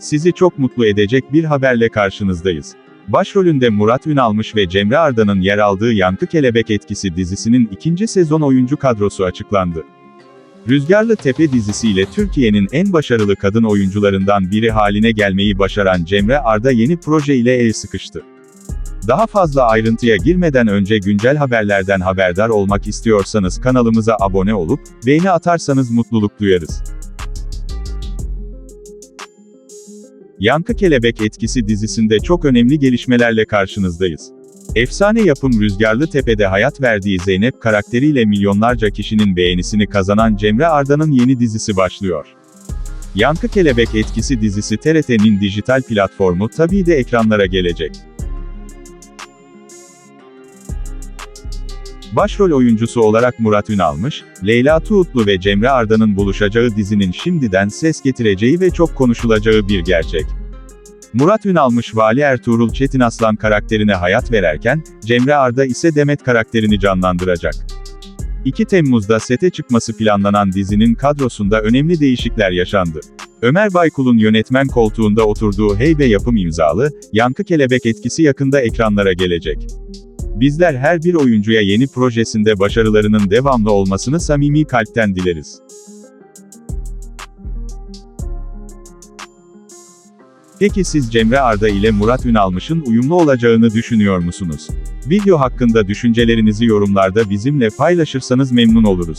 Sizi çok mutlu edecek bir haberle karşınızdayız. Başrolünde Murat Ünalmış ve Cemre Arda'nın yer aldığı Yankı Kelebek Etkisi dizisinin ikinci sezon oyuncu kadrosu açıklandı. Rüzgarlı Tepe dizisiyle Türkiye'nin en başarılı kadın oyuncularından biri haline gelmeyi başaran Cemre Arda yeni proje ile el sıkıştı. Daha fazla ayrıntıya girmeden önce güncel haberlerden haberdar olmak istiyorsanız kanalımıza abone olup, beğeni atarsanız mutluluk duyarız. Yankı Kelebek Etkisi dizisinde çok önemli gelişmelerle karşınızdayız. Efsane yapım Rüzgarlı Tepe'de hayat verdiği Zeynep karakteriyle milyonlarca kişinin beğenisini kazanan Cemre Arda'nın yeni dizisi başlıyor. Yankı Kelebek Etkisi dizisi TRT'nin dijital platformu tabii de ekranlara gelecek. Başrol oyuncusu olarak Murat Ünalmış, Leyla Tuğutlu ve Cemre Arda'nın buluşacağı dizinin şimdiden ses getireceği ve çok konuşulacağı bir gerçek. Murat Ünalmış Vali Ertuğrul Çetin Aslan karakterine hayat vererken, Cemre Arda ise Demet karakterini canlandıracak. 2 Temmuz'da sete çıkması planlanan dizinin kadrosunda önemli değişiklikler yaşandı. Ömer Baykul'un yönetmen koltuğunda oturduğu Heybe yapım imzalı, Yankı Kelebek etkisi yakında ekranlara gelecek. Bizler her bir oyuncuya yeni projesinde başarılarının devamlı olmasını samimi kalpten dileriz. Peki siz Cemre Arda ile Murat Ünalmış'ın uyumlu olacağını düşünüyor musunuz? Video hakkında düşüncelerinizi yorumlarda bizimle paylaşırsanız memnun oluruz.